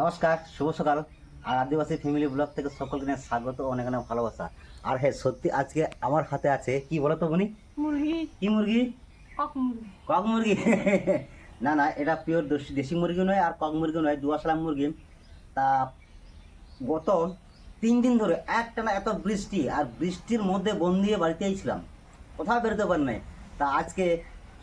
নমস্কার শুভ সকাল। আর আদিবাসী family blog থেকে সকলকে নিয়ে স্বাগত অনেক অনেক ভালোবাসা। আর হ্যাঁ সত্যি আজকে আমার হাতে আছে কি বলো তো বনি? মুরগি। কি মুরগি? কক মুরগি। কক মুরগি। না না এটা পিওর দেশি মুরগি নয় আর কক মুরগি নয় দুয়াশালা মুরগি। তা গত তিন দিন ধরে একটা না এত বৃষ্টি আর বৃষ্টির মধ্যে বন্দিয়ে বাড়িতেই ছিলাম। কোথাও বেরোতে পারি নাই। তা আজকে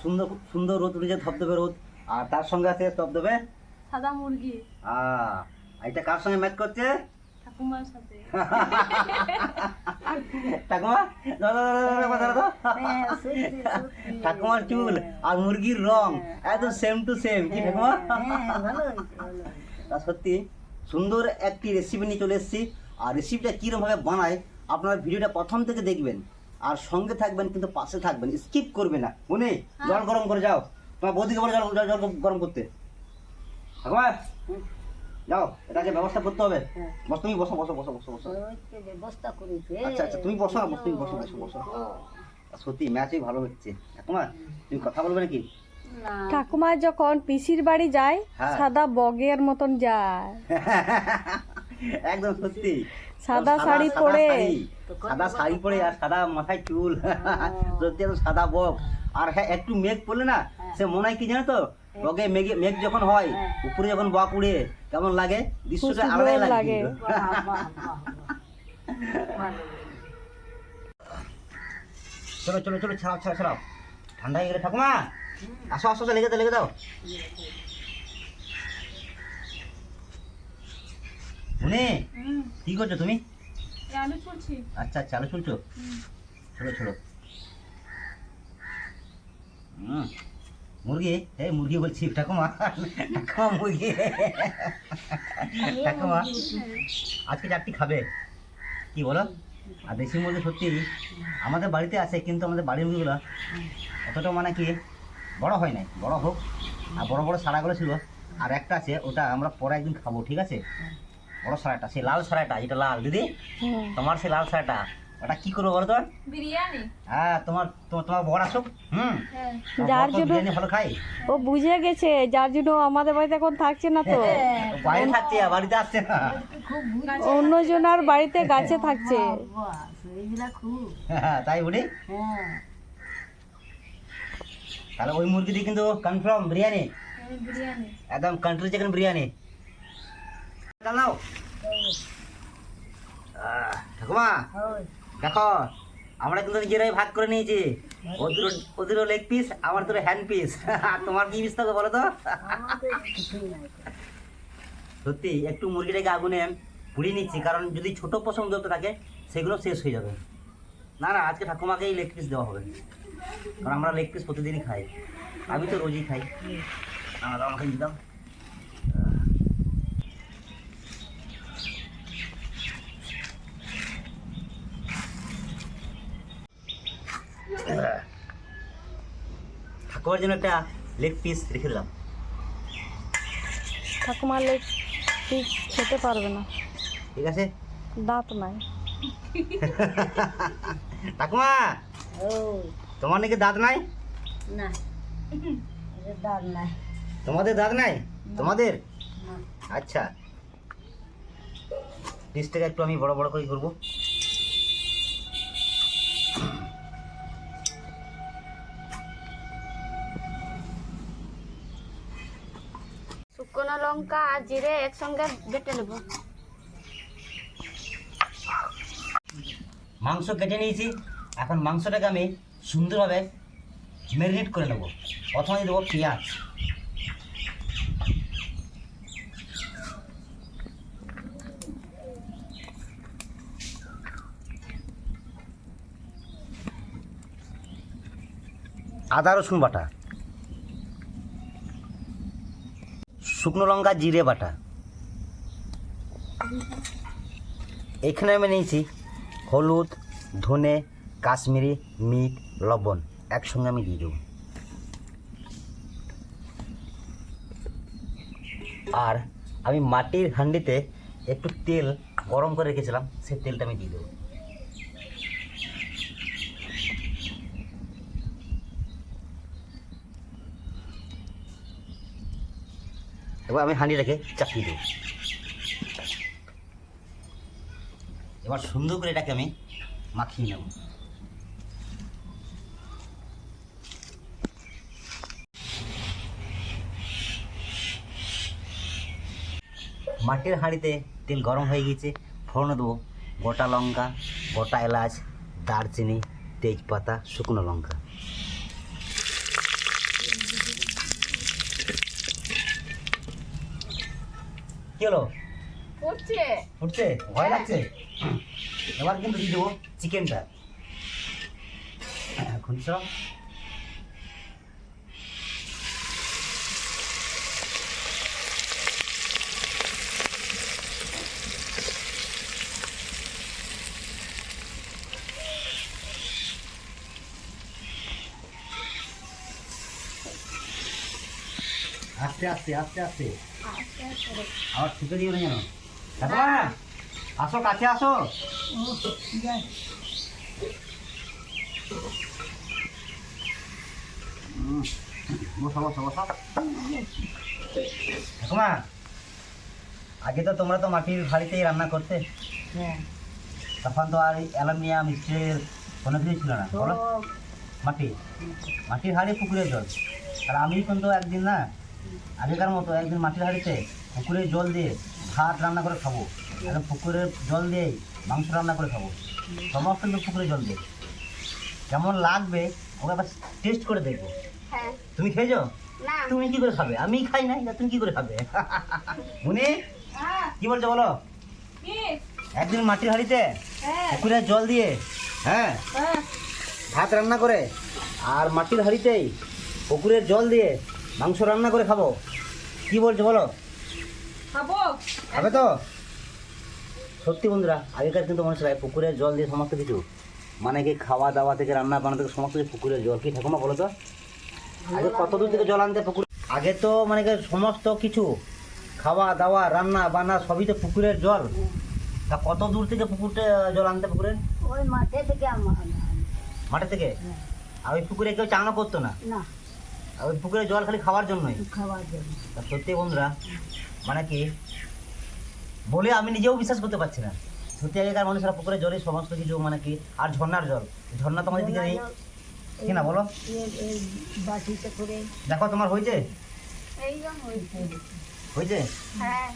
সুন্দর সুন্দর রোদ উঠেছে ধবধবে রোদ। আর তার সঙ্গে আছে ধবধবে সাদা মুরগি। আহ, এটা কার সঙ্গে ম্যাচ করছে? ঠাকুমার সাথে। ঠাকুমা। ঠাকুমার চুল আর মুরগির রং একদম সেম টু সেম কি ঠাকুমা? সত্যি সুন্দর একটি রেসিপি নিয়ে চলে এসেছি। আর রেসিপিটা কীরকম ভাবে বানায় আপনারা ভিডিওটা প্রথম থেকে দেখবেন। আর সঙ্গে থাকবেন কিন্তু পাশে থাকবেন। স্কিপ করবে না। মনে জল গরম করে যাও। তোমার বৌদিকে বলে জল- জল গরম করতে। ঠাকুমা। যাও এটাকে ব্যবস্থা করতে হবে। বস তুমি বসো বসো বসো বসো বসো। ব্যবস্থা করেছে। আচ্ছা আচ্ছা তুমি বসো না বসো তুমি বসো বসো বসো। সত্যি ম্যাচই ভালো হচ্ছে। তোমার তুমি কথা বলবে নাকি? না। ঠাকুমা যখন পিসির বাড়ি যায় হ্যাঁ। সাদা বগের মতন যায়। একদম সত্যি। সাদা শাড়ি পরে। সাদা শাড়ি পরে আর সাদা মাথায় চুল। সত্যি সাদা বক আর হ্যাঁ একটু মেঘ পড়লে না সে মনে হয় কি জানো তো বগে মেঘ মেঘ যখন হয় উপরে যখন বক উড়ে কেমন লাগে? দৃশ্যটা আলাদাই লাগে। চলো চলো চলো ছাড়াও ছাড়াও ছাড়াও। ঠান্ডা হয়ে গেলে ঠাকুমা আসো আসো লেগে দাও লেগে দাও। মনে কি করছ তুমি? আলু ছুলছি আচ্ছা আচ্ছা আলো চলছো ছোড়ো ছোড়ো হুম। মুরগি? এই মুরগি বলছি ঠাকুমা। ঠাকুমা মুরগি। ঠাকুমা আজকে চারটি খাবে। কি বলো? আর দেশি মুরগি সত্যি আমাদের বাড়িতে আছে কিন্তু আমাদের বাড়ির মুরগিগুলো অতটা মানে কি বড় হয় নাই। বড় হোক আর বড় বড় সারাগুলো ছিল। আর একটা আছে ওটা আমরা পরে একদিন খাব ঠিক আছে? বড় সারাটা সেই লাল সারাটা যেটা লাল দিদি? তোমার সেই লাল শাড়িটা ওটা কি করব বলো তো বিরিয়ানি। হ্যাঁ তোমার তোমার বর আসুক হুম? হ্যাঁ। যার জন্য- বিরিয়ানি ভালো খাই ও বুঝে গেছে যার জন্য আমাদের বাড়িতে এখন থাকছে না তো। বাইরে থাকছে বাড়িতে আসছে না। খুব অন্য জনার বাড়িতে গাছে থাকছে। বাহ, এইগুলা খুব হ্যাঁ, তাই বলি? হ্যাঁ তাহলে ওই মুরগি দিয়ে কিন্তু কনফার্ম বিরিয়ানি। একদম কান্ট্রি চিকেন বিরিয়ানি। ঠাকুমা। দেখো, আমরা কিন্তু নিজেরাই ভাগ করে নিয়েছি। ওদের ওদেরও লেগ পিস আমার তোর হ্যান্ড পিস আর তোমার কি পিস বলো তো? সত্যি, একটু মুরগিটাকে আগুনে পুড়িয়ে নিচ্ছি, কারণ যদি ছোট পছন্দ যত থাকে, সেগুলো শেষ হয়ে যাবে। না না, আজকে ঠাকুমাকেই লেগ পিস দেওয়া হবে। কারণ আমরা লেগ পিস প্রতিদিনই খাই। আমি তো রোজই খাই। আমার আমাকে দিতাম ঠাকুমার জন্য একটা লেগ পিস রেখে দিলাম। ঠাকুমার লেগ পিস খেতে পারবে না। ঠিক আছে? দাঁত নাই। ঠাকুমা তোমার নাকি দাঁত নাই? না। দাঁত নাই। তোমাদের দাঁত নাই? তোমাদের? না। আচ্ছা। পিসটাকে একটু আমি বড় বড় করে করব শুকনো লঙ্কা আর জিরে একসঙ্গে বেটে নেব। মাংস কেটে নিয়েছি। এখন মাংসটাকে আমি সুন্দরভাবে ম্যারিনেট করে নেব। প্রথমে দেবো পেঁয়াজ। আদা রসুন বাটা। শুকনো লঙ্কা, জিরে বাটা। এখানে আমি নিয়েছি হলুদ, ধনে, কাশ্মীরি, মিট, লবণ। একসঙ্গে আমি দিয়ে দেবো। আর আমি মাটির হান্ডিতে একটু তেল গরম করে রেখেছিলাম, সেই তেলটা আমি দিয়ে দেবো। এবার আমি হাঁড়িটাকে চাপিয়ে দেবো। এবার সুন্দর করে এটাকে আমি মাখিয়ে নেব। মাটির হাঁড়িতে তেল গরম হয়ে গেছে ফোড়ন দেবো। গোটা লঙ্কা, গোটা এলাচ, দারচিনি, তেজপাতা, শুকনো লঙ্কা। কি হলো? করছে উঠছে? ভয় লাগছে? এবার কিন্তু দিয়ে দেবো চিকেনটা। খুঁজছ আস্তে আস্তে আস্তে আস্তে। আবার ছুটে দিও না দেখো আসো কাছে আসো। হুম, বসো বসো বসো। দেখো আগে তো তোমরা তো মাটির হাঁড়িতেই রান্না করতে। হ্যাঁ। তখন তো আর অ্যালুমিনিয়াম স্টিল কোনো কিছু ছিল না বলো। মাটি? মাটির হাঁড়ি পুকুরের জল। আর আমি কিন্তু একদিন না আগেকার মতো একদিন মাটির হাঁড়িতে পুকুরের জল দিয়ে ভাত রান্না করে খাব আর পুকুরের জল দিয়েই মাংস রান্না করে খাব। সমস্ত কিন্তু পুকুরের জল দিয়ে। কেমন লাগবে ওকে আবার টেস্ট করে দেখব। হ্যাঁ। তুমি খেয়েছো? তুমি কি করে খাবে? আমি খাই তা তুমি কি করে খাবে? উনি কি বলছো বলো? একদিন মাটির হাঁড়িতে হ্যাঁ। পুকুরের জল দিয়ে হ্যাঁ হ্যাঁ। ভাত রান্না করে আর মাটির হাঁড়িতেই পুকুরের জল দিয়ে মাংস রান্না করে খাব। কি বলছো বলো? খাব। খাবে তো? সত্যি বন্ধুরা আগেকার কিন্তু মানুষরা পুকুরের জল দিয়ে সমস্ত কিছু মানে কি খাওয়া দাওয়া থেকে রান্না বান্না থেকে সমস্ত কিছু পুকুরের জল। কি ঠাকুমা বলো তো? আগে কত দূর থেকে জল আনতে পুকুর আগে তো মানে কি সমস্ত কিছু খাওয়া দাওয়া রান্না বান্না সবই তো পুকুরের জল। তা কত দূর থেকে পুকুরটা জল আনতে পুকুরের ওই মাঠে থেকে মাঠে থেকে? আর ওই পুকুরে কেউ চাঙা করতো না? না। ওই পুকুরে জল খালি খাওয়ার জন্যই। খাওয়ার জন্য। সত্যি বন্ধুরা মানে কি বলে আমি নিজেও বিশ্বাস করতে পারছি না। সত্যি আগেকার মানুষরা পুকুরে জলে সমস্ত কিছু মানে কি আর ঝর্নার জল। ঝর্ণা তোমাদের দিকে নেই। কি না বলো? এই- এই বাটিতে করে। দেখো তোমার হয়েছে। হয়েছে? হ্যাঁ।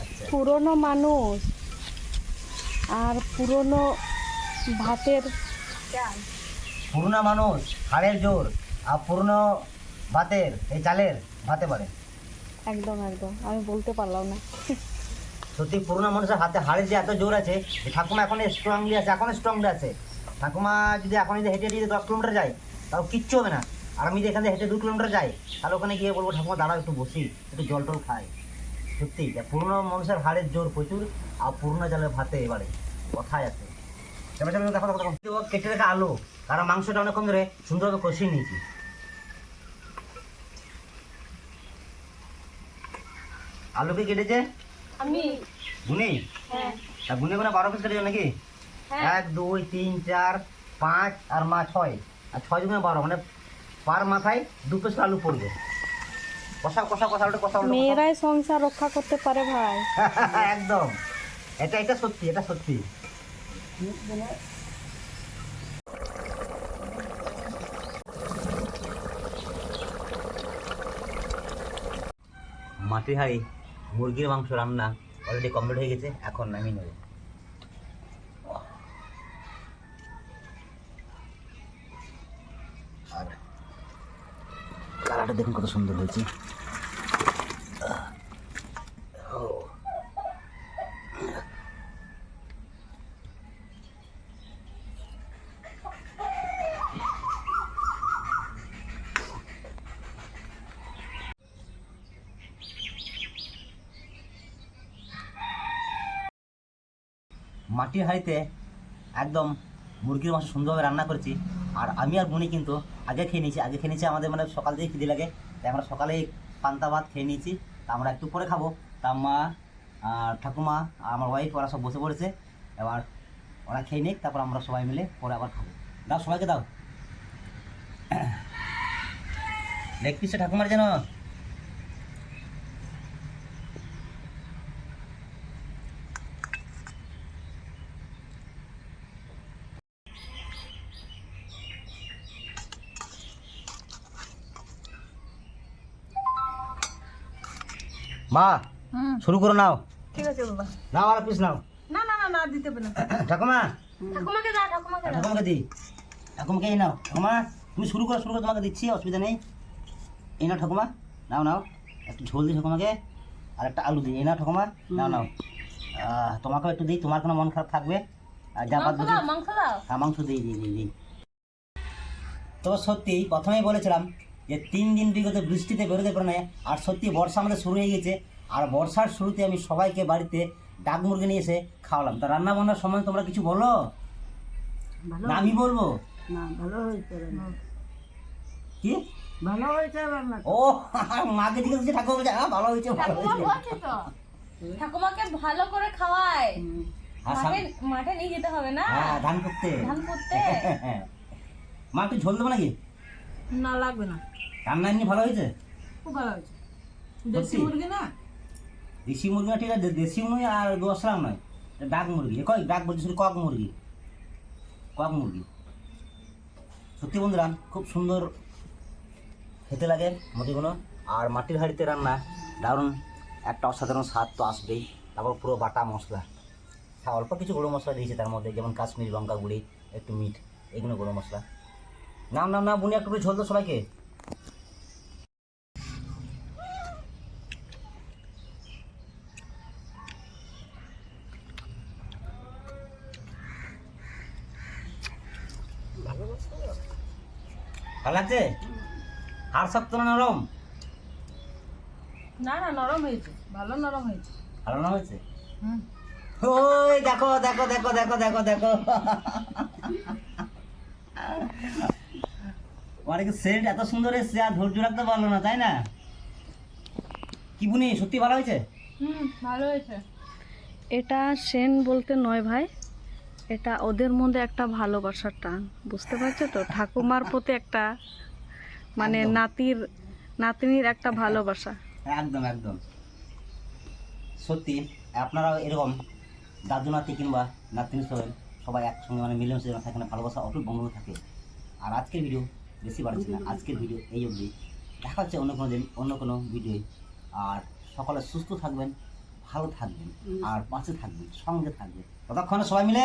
আচ্ছা। পুরনো মানুষ আর পুরনো ভাতের চাল। পুরোনো মানুষ হাড়ের জোর। আর পুরনো ভাতের এই চালের ভাতে পারে। একদম একদম। আমি বলতে পারলাম না। সত্যি পুরোনো মানুষের হাতে হাড়ের যে এত জোর আছে যে ঠাকুমা এখন স্ট্রংলি আছে এখন স্ট্রংলি আছে। ঠাকুমা যদি এখন যদি হেঁটে হেঁটে দশ কিলোমিটার যায় তাও কিচ্ছু হবে না। আর আমি যদি এখান থেকে হেঁটে দু কিলোমিটার যাই তাহলে ওখানে গিয়ে বলব ঠাকুমা দাঁড়াও একটু বসি একটু জল টল খাই। সত্যি পুরোনো মানুষের হাড়ের জোর প্রচুর আর পুরোনো চালের ভাতে এবারে কথায় আছে। দেখো দেখো কেটে রাখা আলু কারণ মাংসটা অনেকক্ষণ ধরে সুন্দরভাবে কষিয়ে নিয়েছি। আলু কি কেটেছে? আমি। গুনি হ্যাঁ। তা গুনে গুনে বারো পিস কেটেছো নাকি? হ্যাঁ। এক দুই তিন চার পাঁচ আর মা ছয়। আর ছয় দুগুণে বারো মানে পার মাথায় দু পিস আলু পড়বে। কষা কষা কষা ওটা কষা। মেয়েরাই সংসার রক্ষা করতে পারে ভাই। একদম। এটা এটা সত্যি এটা সত্যি। মাটির হাঁড়ি মুরগির মাংস রান্না অলরেডি কমপ্লিট হয়ে গেছে, এখন আমি নেব। কালারটা দেখুন কত সুন্দর হয়েছে। মাটির হাঁড়িতে একদম মুরগির মাংস সুন্দরভাবে রান্না করেছি। আর আমি আর বুনি কিন্তু আগে খেয়ে নিয়েছি। আগে খেয়ে নিয়েছি আমাদের মানে সকাল থেকে খিদে লাগে। তাই আমরা সকালে পান্তা ভাত খেয়ে নিয়েছি। তা আমরা একটু পরে খাব। তা মা আর ঠাকুমা আর আমার ওয়াইফ ওরা সব বসে পড়েছে। এবার ওরা খেয়ে নিক, তারপর আমরা সবাই মিলে পরে আবার খাব। দাও, সবাইকে দাও। লেগ পিসটা ঠাকুমার যেন মা শুরু করো নাও। ঠিক আছে বাবা। নাও আর পিস নাও। না না না না দিতে না। ঠাকুমা। ঠাকুমাকে দাও ঠাকুমাকে দাও। ঠাকুমাকে দিই। ঠাকুমাকে এই নাও। ঠাকুমা তুমি শুরু করো শুরু করো তোমাকে দিচ্ছি অসুবিধা নেই। এই নাও ঠাকুমা নাও নাও। একটু ঝোল দিই ঠাকুমাকে আর একটা আলু দিই। এই নাও ঠাকুমা নাও নাও। তোমাকেও একটু দিই তোমার কোনো মন খারাপ থাকবে। আর যা বাদ হ্যাঁ মাংস দিই দিই দিই দিই। তো সত্যি প্রথমেই বলেছিলাম যে তিন দিন বিগত বৃষ্টিতে বেরোতে পারে না আর সত্যি বর্ষা আমাদের শুরু হয়ে গেছে। আর বর্ষার শুরুতে আমি সবাইকে বাড়িতে ডাক মুরগি নিয়ে এসে খাওয়ালাম। তা রান্না বান্নার সময় তোমরা কিছু বলো? না আমি বলব? না ভালো হয়েছে কি? ভালো হয়েছে রান্না ও মাকে জিজ্ঞেস ঠাকুর বলছে হ্যাঁ ভালো হয়েছে ভালো হয়েছে। ঠাকুমাকে ভালো করে খাওয়ায়। মাঠে নিয়ে যেতে হবে না? হ্যাঁ ধান করতে ধান করতে মা একটু ঝোল দেবো নাকি? না লাগবে না। রান্না এমনি ভালো হয়েছে? খুব ভালো হয়েছে। দেশি মুরগি না? দেশি মুরগি না ঠিক আছে। দেশি নয় আর দোসরাম নয়। ডাক মুরগি। এ কয় ডাক বলছি শুধু কক মুরগি। কক মুরগি। সত্যি বন্ধুরা খুব সুন্দর খেতে লাগে মুরগিগুলো। আর মাটির হাঁড়িতে রান্না দারুণ। একটা অসাধারণ স্বাদ তো আসবেই। তারপর পুরো বাটা মশলা। হ্যাঁ অল্প কিছু গুঁড়ো মশলা দিয়েছে তার মধ্যে যেমন কাশ্মীরি লঙ্কা গুঁড়ি একটু মিট এগুলো গুঁড়ো মশলা। নাম নাম না বুনি একটু ঝোল তো সবাইকে। ভালো লাগছে? হাড় শক্ত না নরম? না না নরম হয়েছে ভালো নরম হয়েছে। ভালো না হয়েছে? ওই দেখো দেখো দেখো দেখো দেখো দেখো। অনেক সেন্ট এত সুন্দর এসছে আর ধৈর্য রাখতে পারল না তাই না? কি বুনি সত্যি ভালো হয়েছে? হুম ভালো হয়েছে। এটা সেন বলতে নয় ভাই এটা ওদের মধ্যে একটা ভালোবাসার টান বুঝতে পারছ তো? ঠাকুমার প্রতি একটা মানে নাতির নাতনির একটা ভালোবাসা। একদম একদম। সত্যি আপনারাও এরকম দাদু নাতি কিংবা নাতিনি সবাই সবাই একসঙ্গে মানে মিলেমিশে থাকে না ভালোবাসা অটুট বন্ধু থাকে। আর আজকের ভিডিও বেশি বাড়ছে না। আজকের ভিডিও এই অবধি। দেখা হচ্ছে অন্য কোনো দিন অন্য কোনো ভিডিও আর সকলে সুস্থ থাকবেন ভালো থাকবেন আর পাশে থাকবেন সঙ্গে থাকবেন। ততক্ষণে সবাই মিলে